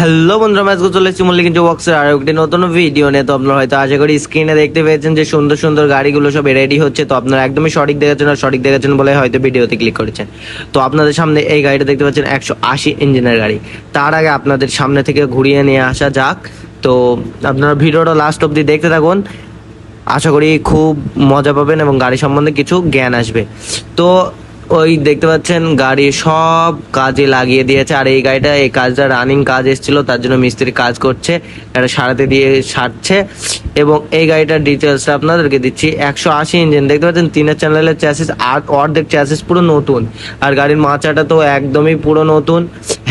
Hello বন্ধুরা match চলে এসেছি মল্লিক কিন্তু বক্সের আর একটি নতুন ভিডিও নিয়ে। তো আপনারা হয়তো আশা করি স্ক্রিনে দেখতে পেয়েছেন যে সুন্দর সুন্দর গাড়িগুলো সব রেডি হচ্ছে। তো আপনারা একদমই সঠিক দেখেছেন আর সঠিক দেখেছেন বলে হয়তো ভিডিওতে ক্লিক করেছেন। তো আপনাদের সামনে এই গাড়িটা দেখতে পাচ্ছেন একশো আশি ইঞ্জিনের গাড়ি। তার আগে আপনাদের সামনে থেকে ঘুরিয়ে নিয়ে আসা যাক। তো আপনারা ভিডিওটা লাস্ট অবধি দেখতে থাকুন। আশা করি খুব মজা পাবেন এবং গাড়ি সম্বন্ধে কিছু জ্ঞান আসবে। তো ওই দেখতে পাচ্ছেন, গাড়ি সব কাজে লাগিয়ে দিয়েছে। আর এই গাড়িটা, এই কাজটা রানিং কাজ এসেছিল, তার জন্য মিস্ত্রি কাজ করছে এটা সারাতে দিয়ে সারছে। এবং এই গাড়িটার ডিটেলসটা আপনাদেরকে দিচ্ছি, একশো আশি ইঞ্জিন দেখতে পাচ্ছেন, তিনের চ্যানেলের চ্যাসিস আর অর্ধেক চ্যাসিস পুরো নতুন। আর গাড়ির মাচাটা তো একদমই পুরো নতুন।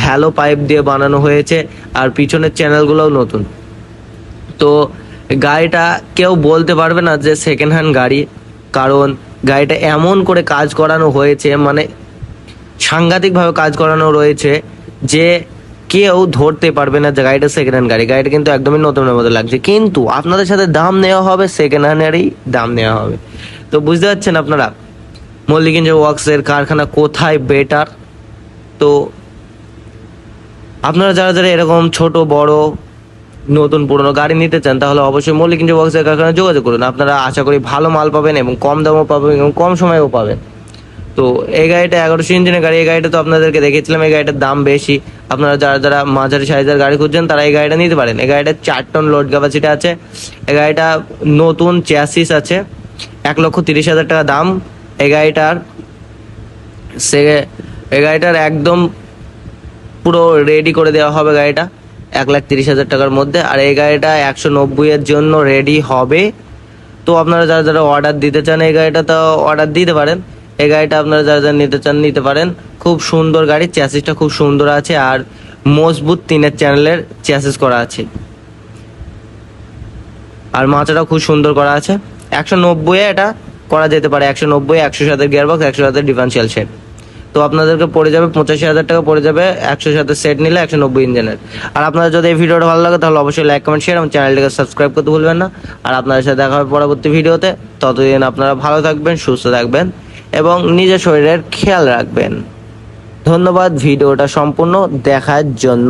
হ্যালো পাইপ দিয়ে বানানো হয়েছে, আর পিছনের চ্যানেলগুলোও নতুন। তো গাড়িটা কেউ বলতে পারবে না যে সেকেন্ড হ্যান্ড গাড়ি, কারণ গাড়িটা এমন করে কাজ করানো হয়েছে মানে সাংঘাতিকভাবে কাজ করানো রয়েছে যে কেউ ধরতে পারবে না যে গাড়িটা সেকেন্ড হ্যান্ড গাড়ি। গাড়িটা কিন্তু একদমই নতুনের মতো লাগছে। কিন্তু আপনাদের সাথে দাম নেওয়া হবে সেকেন্ড হ্যান্ডেরই দাম নেওয়া হবে। তো বুঝতে পারছেন আপনারা, মল্লিকিঞ্জ ওয়ার্কসের কারখানা কোথায় বেটার তো আপনারা যারা যারা এরকম ছোট, বড় নতুন পুরনো গাড়ি নিতে চান, তাহলে অবশ্যই মল্লিক ইঞ্জিন ওয়ার্কসের কারখানায় যোগাযোগ করুন। আপনারা আশা করি ভালো মাল পাবেন এবং কম দামও পাবেন এবং কম সময়েও পাবেন। তো এই গাড়িটা এগারোশো ইঞ্জিনের গাড়ি, এই গাড়িটা তো আপনাদেরকে দেখেছিলাম এই গাড়িটার দাম বেশি। আপনারা যারা যারা মাঝারি সাইজের গাড়ি খুঁজছেন, তারা এই গাড়িটা নিতে পারেন। এই গাড়িটার চার টন লোড ক্যাপাসিটি আছে। এই গাড়িটা নতুন চ্যাসিস আছে, এক লক্ষ তিরিশ হাজার টাকা দাম। এই গাড়িটার সে, এই গাড়িটার একদম পুরো রেডি করে দেওয়া হবে গাড়িটা। এক লাখ তিরিশ হাজার টাকার মধ্যে, আর এই গাড়িটা একশো নব্বই এর জন্য রেডি হবে। তো আপনারা যারা যারা অর্ডার দিতে চান এই গাড়িটা, তো অর্ডার দিতে পারেন। এই গাড়িটা আপনারা যারা যারা নিতে চান, নিতে পারেন। খুব সুন্দর গাড়ি চ্যাসিসটা খুব সুন্দর আছে, আর মজবুত তিনের চ্যানেলের চ্যাসিস করা আছে। আর মাচাটা খুব সুন্দর করা আছে। একশো নব্বই এটা করা যেতে পারে, একশো নব্বই, একশো সাতের গিয়ারবক্স একশো সাতের ডিফারেন্সিয়াল সেট তো আপনাদেরকে পড়ে যাবে পঁচাশি হাজার টাকা পড়ে যাবে, একশো সাথে সেট নিলে একশো নব্বই ইঞ্জিনের। আর আপনাদের যদি এই ভিডিওটা ভালো লাগে, তাহলে অবশ্যই লাইক কমেন্ট শেয়ার এবং চ্যানেলটিকে সাবস্ক্রাইব করতে ভুলবেন না। আর আপনাদের সাথে দেখা হবে পরবর্তী ভিডিওতে। ততদিন আপনারা ভালো থাকবেন, সুস্থ থাকবেন এবং নিজের শরীরের খেয়াল রাখবেন। ধন্যবাদ, ভিডিওটা সম্পূর্ণ দেখার জন্য।